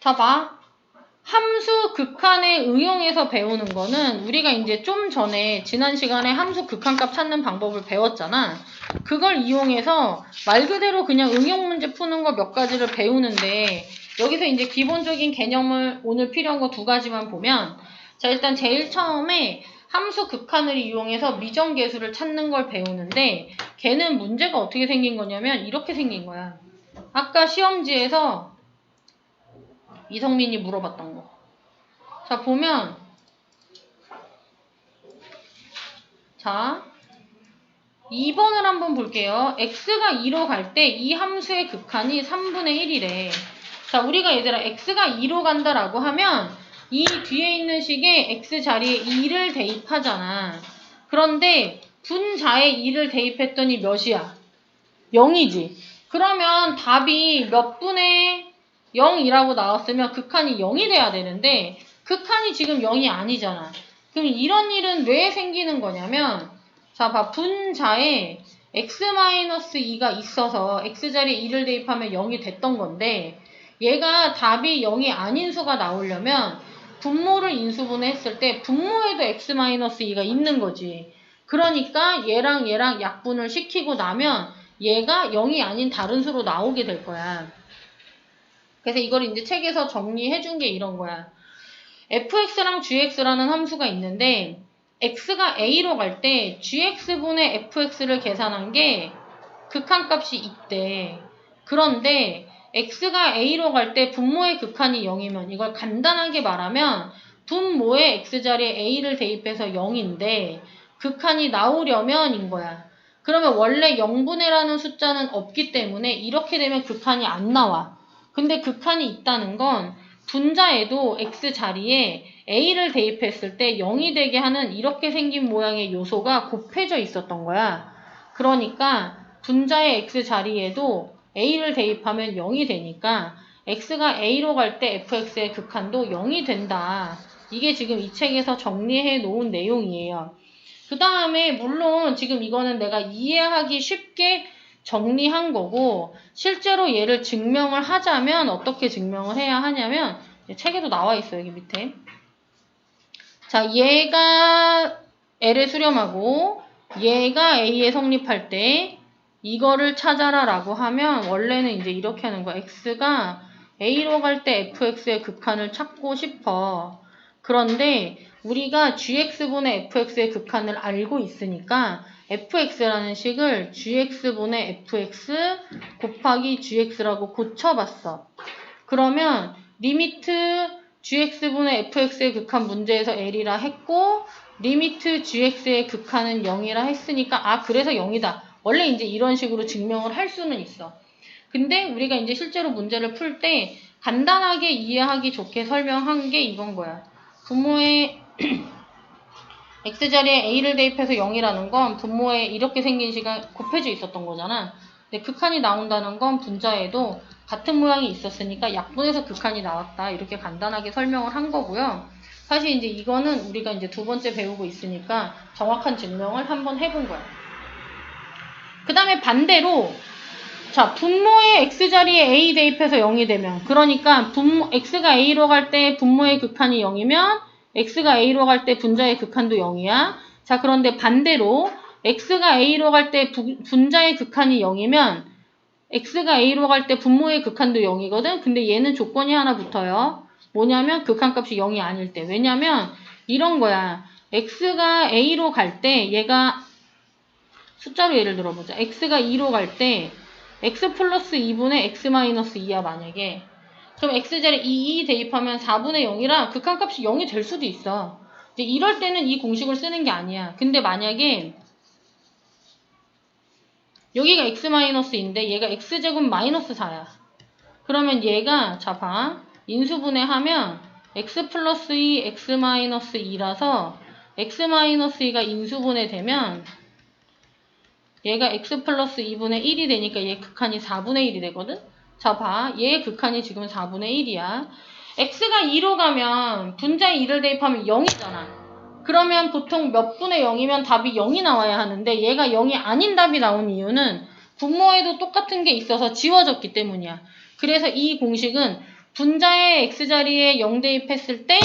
자, 봐. 함수 극한에 응용해서 배우는 거는 우리가 이제 좀 전에 지난 시간에 함수 극한값 찾는 방법을 배웠잖아. 그걸 이용해서 말 그대로 그냥 응용 문제 푸는 거 몇 가지를 배우는데 여기서 이제 기본적인 개념을 오늘 필요한 거 두 가지만 보면 자 일단 제일 처음에 함수 극한을 이용해서 미정계수를 찾는 걸 배우는데 걔는 문제가 어떻게 생긴 거냐면 이렇게 생긴 거야. 아까 시험지에서 이성민이 물어봤던 거. 자, 보면, 자, 2번을 한번 볼게요. x가 2로 갈 때 이 함수의 극한이 3분의 1이래. 자, 우리가 얘들아, x가 2로 간다라고 하면 이 뒤에 있는 식에 x 자리에 2를 대입하잖아. 그런데 분자에 2를 대입했더니 몇이야? 0이지. 그러면 답이 몇 분의 0이라고 나왔으면 극한이 0이 돼야 되는데 극한이 지금 0이 아니잖아. 그럼 이런 일은 왜 생기는 거냐면 자, 봐. 분자에 x-2가 있어서 x자리에 2를 대입하면 0이 됐던 건데 얘가 답이 0이 아닌 수가 나오려면 분모를 인수분해했을 때 분모에도 x-2가 있는 거지. 그러니까 얘랑 얘랑 약분을 시키고 나면 얘가 0이 아닌 다른 수로 나오게 될 거야. 그래서 이걸 이제 책에서 정리해 준 게 이런 거야. fx랑 gx라는 함수가 있는데 x가 a로 갈 때 gx분의 fx를 계산한 게 극한값이 있대. 그런데 x가 a로 갈 때 분모의 극한이 0이면 이걸 간단하게 말하면 분모의 x자리에 a를 대입해서 0인데 극한이 나오려면인 거야. 그러면 원래 0분의라는 숫자는 없기 때문에 이렇게 되면 극한이 안 나와. 근데 극한이 있다는 건 분자에도 x 자리에 a를 대입했을 때 0이 되게 하는 이렇게 생긴 모양의 요소가 곱해져 있었던 거야. 그러니까 분자의 x 자리에도 a를 대입하면 0이 되니까 x가 a로 갈 때 fx의 극한도 0이 된다. 이게 지금 이 책에서 정리해 놓은 내용이에요. 그 다음에 물론 지금 이거는 내가 이해하기 쉽게 정리한 거고 실제로 얘를 증명을 하자면 어떻게 증명을 해야 하냐면 책에도 나와 있어요 여기 밑에. 자 얘가 L에 수렴하고 얘가 A에 성립할 때 이거를 찾아라 라고 하면 원래는 이제 이렇게 하는 거야. X가 A로 갈 때 fx의 극한을 찾고 싶어. 그런데 우리가 gx분의 fx의 극한을 알고 있으니까 fx라는 식을 gx분의 fx 곱하기 gx라고 고쳐봤어. 그러면 리미트 gx분의 fx의 극한 문제에서 L이라 했고 리미트 gx의 극한은 0이라 했으니까 아 그래서 0이다. 원래 이제 이런 식으로 증명을 할 수는 있어. 근데 우리가 이제 실제로 문제를 풀 때 간단하게 이해하기 좋게 설명한 게 이건 거야. 부모의 x자리에 a를 대입해서 0이라는 건 분모에 이렇게 생긴 시간 곱해져 있었던 거잖아. 근데 극한이 나온다는 건 분자에도 같은 모양이 있었으니까 약분해서 극한이 나왔다. 이렇게 간단하게 설명을 한 거고요. 사실 이제 이거는 우리가 이제 두 번째 배우고 있으니까 정확한 증명을 한번 해본 거야. 그 다음에 반대로 자 분모의 x자리에 a 대입해서 0이 되면 그러니까 분모, x가 a로 갈 때 분모의 극한이 0이면 x가 a로 갈 때 분자의 극한도 0이야. 자, 그런데 반대로 x가 a로 갈 때 분자의 극한이 0이면 x가 a로 갈 때 분모의 극한도 0이거든. 근데 얘는 조건이 하나 붙어요. 뭐냐면 극한값이 0이 아닐 때. 왜냐면 이런 거야. x가 a로 갈 때 얘가 숫자로 예를 들어보자. x가 2로 갈 때 x 플러스 2분의 x 마이너스 2야 만약에 그럼 x자리 2, 2 대입하면 4분의 0이라 극한값이 0이 될 수도 있어. 이제 이럴 때는 이 공식을 쓰는 게 아니야. 근데 만약에 여기가 x-인데 얘가 x제곱 마이너스 4야. 그러면 얘가 자 봐. 인수분해하면 x 플러스 2, x 마이너스 2라서 x 마이너스 2가 인수분해 되면 얘가 x 플러스 2분의 1이 되니까 얘 극한이 4분의 1이 되거든? 자, 봐. 얘의 극한이 지금 4분의 1이야. x가 2로 가면 분자에 2를 대입하면 0이잖아. 그러면 보통 몇 분의 0이면 답이 0이 나와야 하는데 얘가 0이 아닌 답이 나온 이유는 분모에도 똑같은 게 있어서 지워졌기 때문이야. 그래서 이 공식은 분자의 x자리에 0 대입했을 때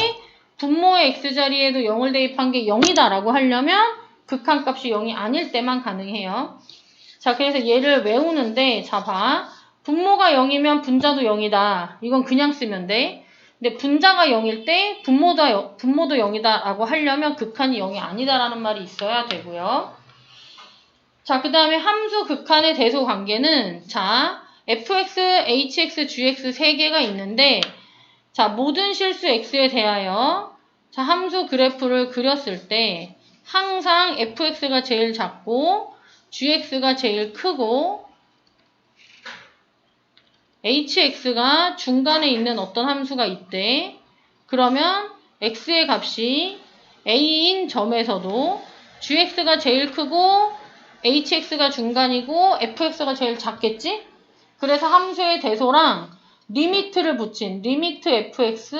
분모의 x자리에도 0을 대입한 게 0이다 라고 하려면 극한값이 0이 아닐 때만 가능해요. 자, 그래서 얘를 외우는데 자 봐. 분모가 0이면 분자도 0이다. 이건 그냥 쓰면 돼. 근데 분자가 0일 때 분모도, 여- 분모도 0이다 라고 하려면 극한이 0이 아니다라는 말이 있어야 되고요. 자, 그 다음에 함수 극한의 대소 관계는 자, fx, hx, gx 세 개가 있는데 자, 모든 실수 x에 대하여 자, 함수 그래프를 그렸을 때 항상 fx가 제일 작고 gx가 제일 크고 hx가 중간에 있는 어떤 함수가 있대. 그러면 x의 값이 a인 점에서도 gx가 제일 크고 hx가 중간이고 fx가 제일 작겠지? 그래서 함수의 대소랑 리미트를 붙인 리미트 fx,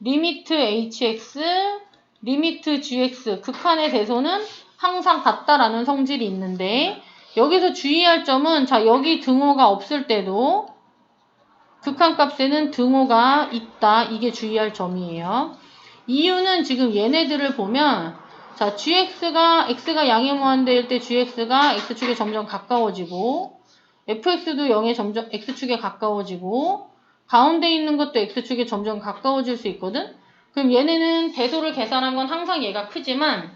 리미트 hx, 리미트 gx 극한의 대소는 항상 같다라는 성질이 있는데 여기서 주의할 점은 자 여기 등호가 없을 때도 극한값에는 등호가 있다. 이게 주의할 점이에요. 이유는 지금 얘네들을 보면 자 gx가 x가 양의 무한대일 때 gx가 x축에 점점 가까워지고 fx도 0에 점점 x축에 가까워지고 가운데 있는 것도 x축에 점점 가까워질 수 있거든. 그럼 얘네는 대소를 계산한 건 항상 얘가 크지만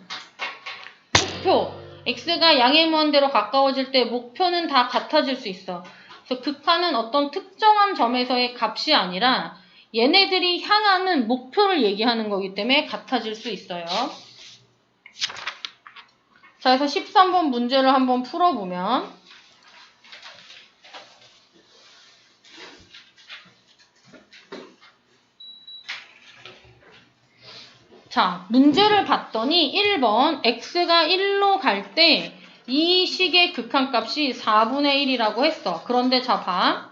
목표 x가 양의 무한대로 가까워질 때 목표는 다 같아질 수 있어. 그래서 극한은 어떤 특정한 점에서의 값이 아니라 얘네들이 향하는 목표를 얘기하는 거기 때문에 같아질 수 있어요. 자, 그래서 13번 문제를 한번 풀어보면 자, 문제를 봤더니 1번 x가 1로 갈 때 이 식의 극한값이 4분의 1이라고 했어. 그런데 자 봐.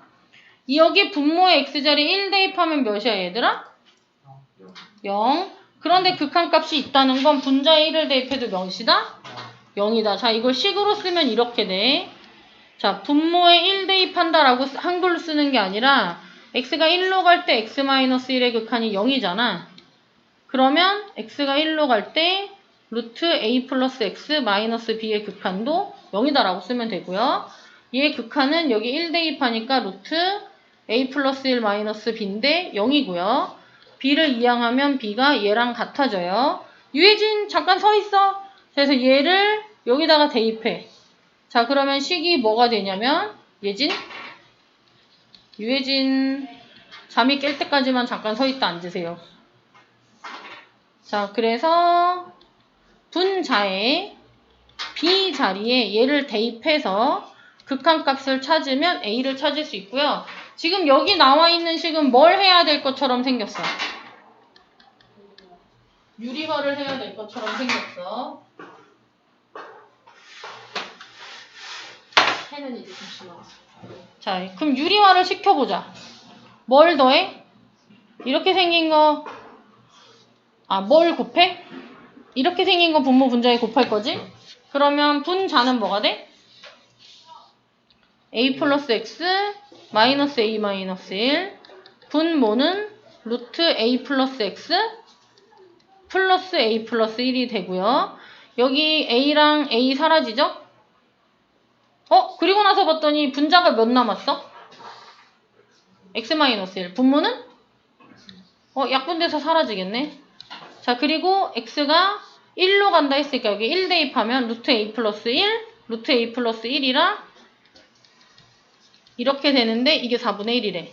여기 분모의 x자리 1 대입하면 몇이야 얘들아? 0. 그런데 극한값이 있다는 건 분자에 1을 대입해도 몇이다? 0이다. 자, 이걸 식으로 쓰면 이렇게 돼. 자, 분모에 1 대입한다라고 쓰- 한글로 쓰는 게 아니라 x가 1로 갈 때 x-1의 극한이 0이잖아. 그러면 x가 1로 갈 때 루트 a 플러스 x 마이너스 b의 극한도 0이다 라고 쓰면 되고요. 얘의 극한은 여기 1 대입하니까 루트 a 플러스 1 마이너스 b인데 0이고요. b를 이항하면 b가 얘랑 같아져요. 유해진 잠깐 서 있어. 그래서 얘를 여기다가 대입해. 자 그러면 식이 뭐가 되냐면 예진 유해진 잠이 깰 때까지만 잠깐 서 있다 앉으세요. 자, 그래서 분자의 B 자리에 얘를 대입해서 극한값을 찾으면 A를 찾을 수 있고요. 지금 여기 나와 있는 식은 뭘 해야 될 것처럼 생겼어? 유리화를 해야 될 것처럼 생겼어. 해는 이제 잠시만. 자, 그럼 유리화를 시켜보자. 뭘 더해? 이렇게 생긴 거 아, 뭘 곱해? 이렇게 생긴 거 분모 분자에 곱할 거지? 그러면 분자는 뭐가 돼? a 플러스 x 마이너스 a 마이너스 1 분모는 루트 a 플러스 x 플러스 a 플러스 1이 되고요. 여기 a랑 a 사라지죠? 어? 그리고 나서 봤더니 분자가 몇 남았어? x 마이너스 1 분모는? 어, 약분돼서 사라지겠네. 자, 그리고 x가 1로 간다 했으니까 여기 1 대입하면 루트 a 플러스 1, 루트 a 플러스 1이라 이렇게 되는데 이게 4분의 1이래.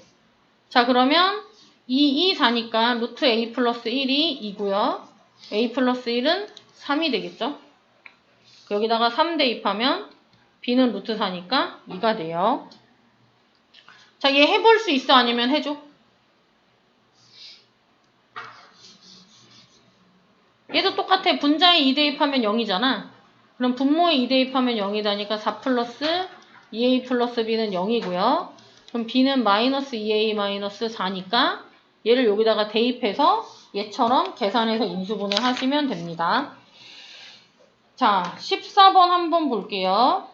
자, 그러면 2, 2, 4니까 루트 a 플러스 1이 2고요. a 플러스 1은 3이 되겠죠? 여기다가 3 대입하면 b는 루트 4니까 2가 돼요. 자, 얘 해볼 수 있어? 아니면 해줘? 얘도 똑같아. 분자에 2 대 입하면 0이잖아. 그럼 분모에 2 대 입하면 0이다니까 4 플러스 2a 플러스 b는 0이고요. 그럼 b는 마이너스 2a 마이너스 4니까 얘를 여기다가 대입해서 얘처럼 계산해서 인수분해 하시면 됩니다. 자, 14번 한번 볼게요.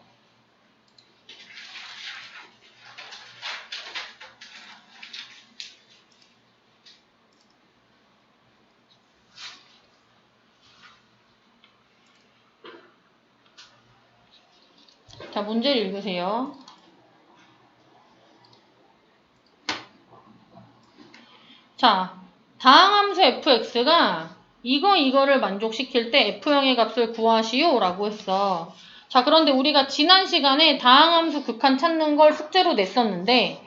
자, 문제를 읽으세요. 자, 다항함수 fx가 이거 이거를 만족시킬 때 f형의 값을 구하시오 라고 했어. 자, 그런데 우리가 지난 시간에 다항함수 극한 찾는 걸 숙제로 냈었는데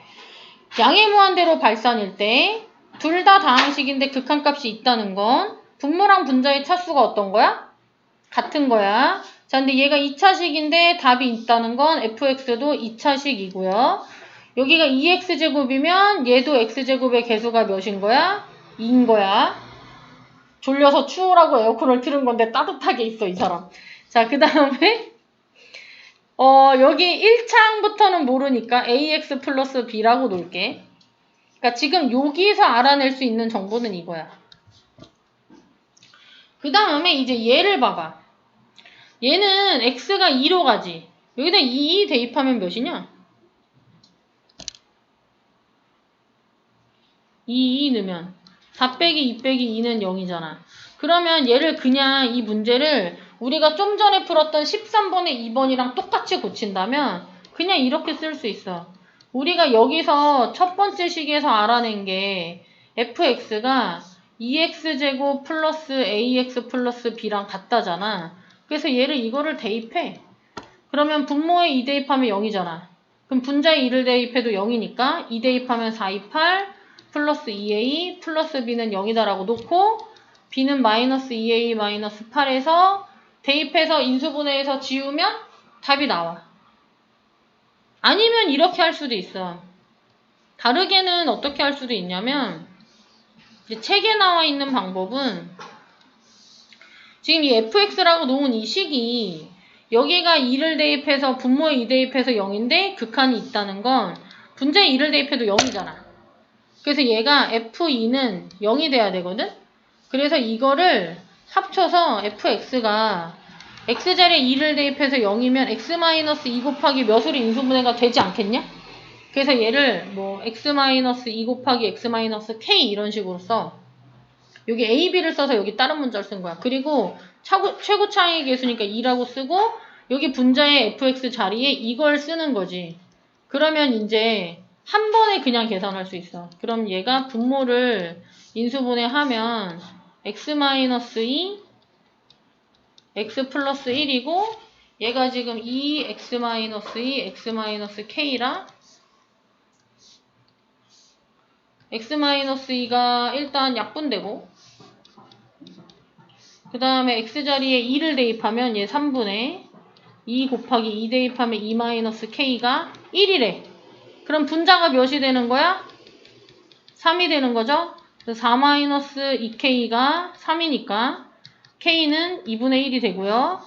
양의 무한대로 발산일 때 둘 다 다항식인데 극한값이 있다는 건 분모랑 분자의 차수가 어떤 거야? 같은 거야. 자, 근데 얘가 2차식인데 답이 있다는 건 fx도 2차식이고요. 여기가 2x제곱이면 얘도 x제곱의 개수가 몇인 거야? 2인 거야. 졸려서 추우라고 에어컨을 틀은 건데 따뜻하게 있어, 이 사람. 자, 그 다음에 어, 여기 1차항부터는 모르니까 ax 플러스 b라고 놓을게. 그러니까 지금 여기서 알아낼 수 있는 정보는 이거야. 그 다음에 이제 얘를 봐봐. 얘는 x가 2로 가지. 여기다 2 대입하면 몇이냐? 2, 2 넣으면 4 빼기 2 빼기 2는 0이잖아. 그러면 얘를 그냥 이 문제를 우리가 좀 전에 풀었던 13번의 2번이랑 똑같이 고친다면 그냥 이렇게 쓸 수 있어. 우리가 여기서 첫 번째 식에서 알아낸 게 fx가 2x제곱 플러스 ax 플러스 b랑 같다잖아. 그래서 얘를 이거를 대입해. 그러면 분모에 2 대입하면 0이잖아. 그럼 분자에 2를 대입해도 0이니까 2 대입하면 4, 2, 8 플러스 2a 플러스 b는 0이다라고 놓고 b는 마이너스 2a 마이너스 8에서 대입해서 인수분해해서 지우면 답이 나와. 아니면 이렇게 할 수도 있어. 다르게는 어떻게 할 수도 있냐면 책에 나와 있는 방법은 지금 이 fx라고 놓은 이 식이 여기가 2를 대입해서 분모에 2 대입해서 0인데 극한이 있다는 건 분자에 2를 대입해도 0이잖아. 그래서 얘가 f2는 0이 돼야 되거든? 그래서 이거를 합쳐서 fx가 x자리에 2를 대입해서 0이면 x-2 곱하기 몇으로 인수분해가 되지 않겠냐? 그래서 얘를 뭐 x-2 곱하기 x-k 이런 식으로 써. 여기 a, b를 써서 여기 다른 문자를 쓴 거야. 그리고 차고, 최고 차이 계수니까 2라고 쓰고 여기 분자의 fx 자리에 이걸 쓰는 거지. 그러면 이제 한 번에 그냥 계산할 수 있어. 그럼 얘가 분모를 인수분해 하면 x-2 x 플러스 1이고 얘가 지금 2x-2 x-k라 x-2가 일단 약분되고 그 다음에 x자리에 2를 대입하면 얘 3분의 2 곱하기 2 대입하면 2-k가 1이래. 그럼 분자가 몇이 되는 거야? 3이 되는 거죠? 4-2k가 3이니까 k는 2분의 1이 되고요.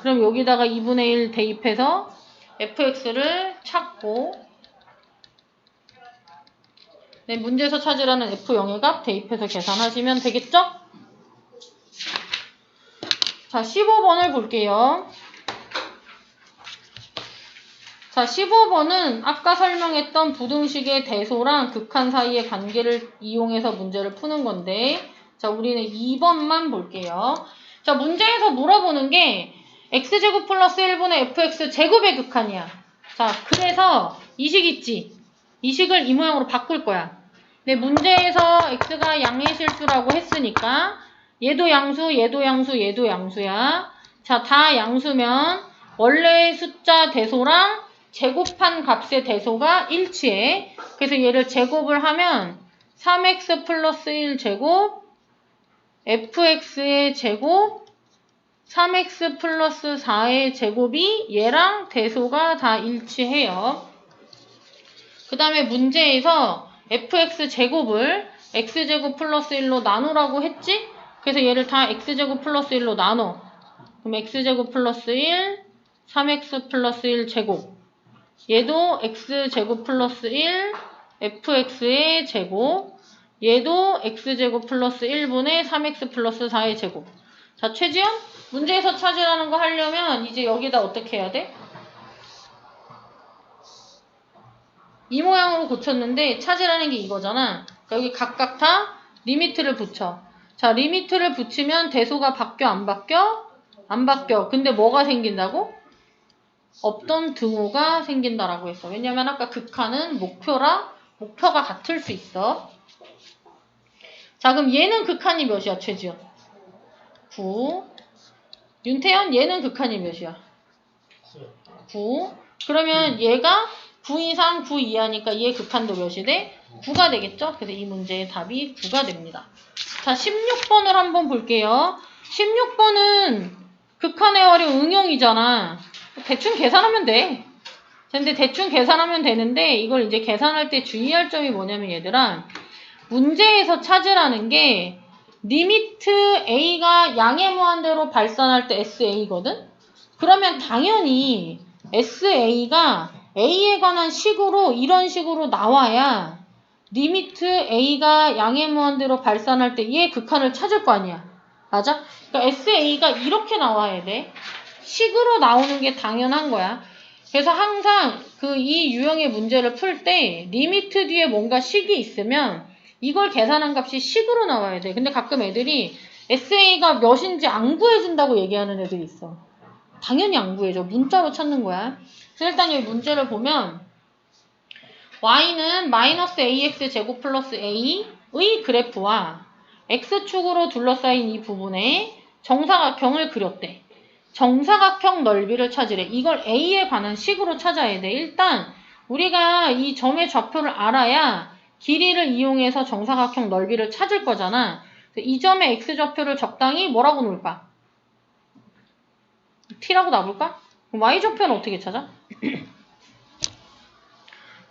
그럼 여기다가 2분의 1 대입해서 fx를 찾고 네, 문제에서 찾으라는 f0의 값 대입해서 계산하시면 되겠죠? 자, 15번을 볼게요. 자, 15번은 아까 설명했던 부등식의 대소랑 극한 사이의 관계를 이용해서 문제를 푸는 건데 자, 우리는 2번만 볼게요. 자, 문제에서 물어보는 게 x제곱 플러스 1분의 fx 제곱의 극한이야. 자, 그래서 이 식 있지? 이 식을 이 모양으로 바꿀 거야. 근데 문제에서 x가 양의 실수라고 했으니까 얘도 양수, 얘도 양수, 얘도 양수야. 자, 다 양수면 원래의 숫자 대소랑 제곱한 값의 대소가 일치해. 그래서 얘를 제곱을 하면 3x 플러스 1 제곱 fx의 제곱 3x 플러스 4의 제곱이 얘랑 대소가 다 일치해요. 그 다음에 문제에서 fx 제곱을 x제곱 플러스 1로 나누라고 했지? 그래서 얘를 다 x제곱 플러스 1로 나눠. 그럼 x제곱 플러스 1, 3x 플러스 1 제곱. 얘도 x제곱 플러스 1, fx의 제곱. 얘도 x제곱 플러스 1분의 3x 플러스 4의 제곱. 자, 최지연? 문제에서 찾으라는 거 하려면 이제 여기다 어떻게 해야 돼? 이 모양으로 고쳤는데 찾으라는 게 이거잖아. 그러니까 여기 각각 다 리미트를 붙여. 자, 리미트를 붙이면 대소가 바뀌어 안 바뀌어? 안 바뀌어. 근데 뭐가 생긴다고? 없던 등호가 생긴다라고 했어. 왜냐면 아까 극한은 목표라 목표가 같을 수 있어. 자, 그럼 얘는 극한이 몇이야, 최지연? 9. 윤태현, 얘는 극한이 몇이야? 9. 그러면 얘가 9 이상 9 이하니까 얘 극한도 몇이 돼? 9가 되겠죠? 그래서 이 문제의 답이 9가 됩니다. 자, 16번을 한번 볼게요. 16번은 극한의 활용 응용이잖아. 대충 계산하면 돼. 근데 대충 계산하면 되는데 이걸 이제 계산할 때 주의할 점이 뭐냐면 얘들아 문제에서 찾으라는 게 리미트 a가 양의 무한대로 발산할 때 SA거든? 그러면 당연히 SA가 A에 관한 식으로 이런 식으로 나와야 리미트 A가 양의 무한대로 발산할 때 얘 극한을 찾을 거 아니야. 맞아? 그러니까 SA가 이렇게 나와야 돼. 식으로 나오는 게 당연한 거야. 그래서 항상 그 이 유형의 문제를 풀 때 리미트 뒤에 뭔가 식이 있으면 이걸 계산한 값이 식으로 나와야 돼. 근데 가끔 애들이 SA가 몇인지 안 구해준다고 얘기하는 애들이 있어. 당연히 안 구해줘. 문자로 찾는 거야. 그래서 일단 이 문제를 보면 y는 마이너스 ax 제곱 플러스 a의 그래프와 x축으로 둘러싸인 이 부분에 정사각형을 그렸대. 정사각형 넓이를 찾으래. 이걸 a에 관한 식으로 찾아야 돼. 일단 우리가 이 점의 좌표를 알아야 길이를 이용해서 정사각형 넓이를 찾을 거잖아. 이 점의 x좌표를 적당히 뭐라고 놓을까? t라고 놔볼까? y좌표는 어떻게 찾아?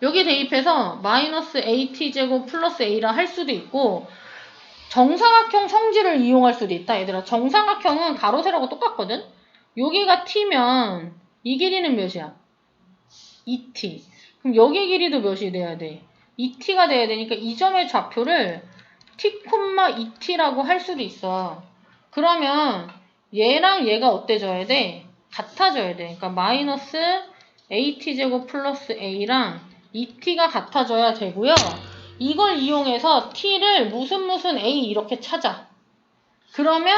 여기 대입해서 마이너스 at제곱 플러스 a라 할 수도 있고 정사각형 성질을 이용할 수도 있다 얘들아 정사각형은 가로 세로가 똑같거든 여기가 t면 이 길이는 몇이야? 2t 그럼 여기 길이도 몇이 돼야 돼? 2t가 돼야 되니까 이 점의 좌표를 t, 2t라고 할 수도 있어 그러면 얘랑 얘가 어때져야 돼? 같아져야 돼 그러니까 마이너스 at제곱 플러스 a랑 2t가 같아져야 되고요. 이걸 이용해서 t를 무슨 무슨 a 이렇게 찾아. 그러면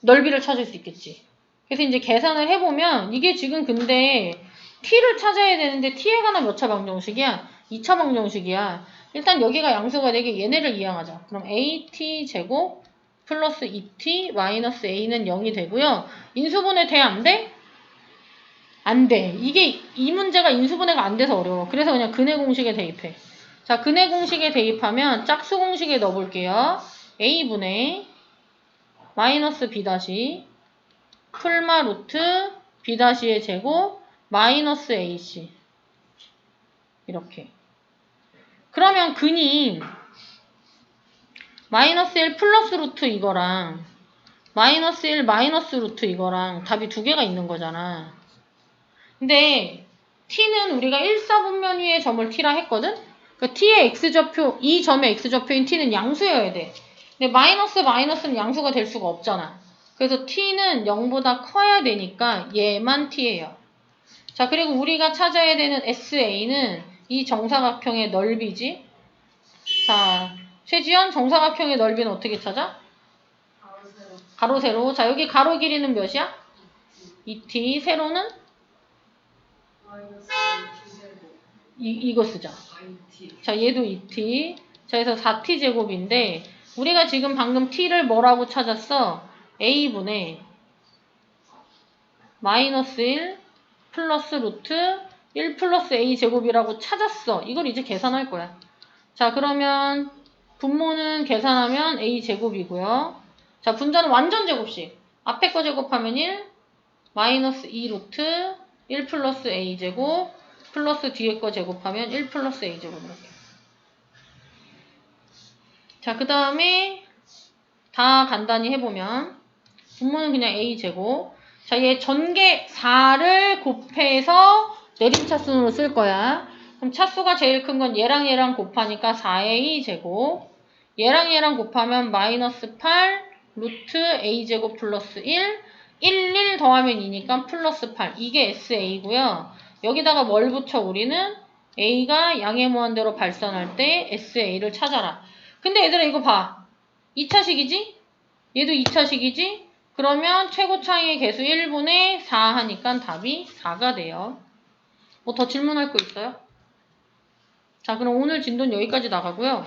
넓이를 찾을 수 있겠지. 그래서 이제 계산을 해보면 이게 지금 근데 t를 찾아야 되는데 t에 관한 몇 차 방정식이야? 2차 방정식이야. 일단 여기가 양수가 되게 얘네를 이항하자. 그럼 at 제곱 플러스 2t 마이너스 a는 0이 되고요. 인수분해 돼? 안 돼? 안 돼. 이게 이 문제가 인수분해가 안 돼서 어려워. 그래서 그냥 근해 공식에 대입해. 자, 근해 공식에 대입하면 짝수 공식에 넣어볼게요. a분의 마이너스 b 다시 풀마 루트 b 다시의 제곱 마이너스 ac 이렇게. 그러면 근이 마이너스 1 플러스 루트 이거랑 마이너스 1 마이너스 루트 이거랑 답이 두 개가 있는 거잖아. 근데 t는 우리가 1사분면 위의 점을 t라 했거든? 그러니까 t의 x좌표, 이 점의 x좌표인 t는 양수여야 돼. 근데 마이너스 마이너스는 양수가 될 수가 없잖아. 그래서 t는 0보다 커야 되니까 얘만 t예요. 자, 그리고 우리가 찾아야 되는 SA는 이 정사각형의 넓이지. 자, 최지연 정사각형의 넓이는 어떻게 찾아? 가로 세로. 자, 여기 가로 길이는 몇이야? 2t. 세로는? 이, 이거 쓰자. 자, 얘도 2t. 자, 그래서 4t 제곱인데 우리가 지금 방금 t를 뭐라고 찾았어? a분의 마이너스 1 플러스 루트 1 플러스 a 제곱이라고 찾았어. 이걸 이제 계산할 거야. 자, 그러면 분모는 계산하면 a 제곱이고요. 자, 분자는 완전 제곱식. 앞에 거 제곱하면 1, 마이너스 2 루트 1 플러스 a제곱 플러스 뒤에 거 제곱하면 1 플러스 a제곱 이렇게. 자, 그 다음에 다 간단히 해보면 분모는 그냥 a제곱 자, 얘 전개 4를 곱해서 내림차순으로 쓸 거야. 그럼 차수가 제일 큰 건 얘랑 얘랑 곱하니까 4a 제곱 얘랑 얘랑 곱하면 마이너스 8 루트 a제곱 플러스 1 1, 1 더하면 2니까 플러스 8. 이게 SA고요. 여기다가 뭘 붙여 우리는 A가 양의 무한대로 발산할 때 SA를 찾아라. 근데 얘들아 이거 봐. 2차식이지? 얘도 2차식이지? 그러면 최고 차이의 개수 1분의 4 하니까 답이 4가 돼요. 뭐 더 질문할 거 있어요? 자, 그럼 오늘 진도는 여기까지 나가고요.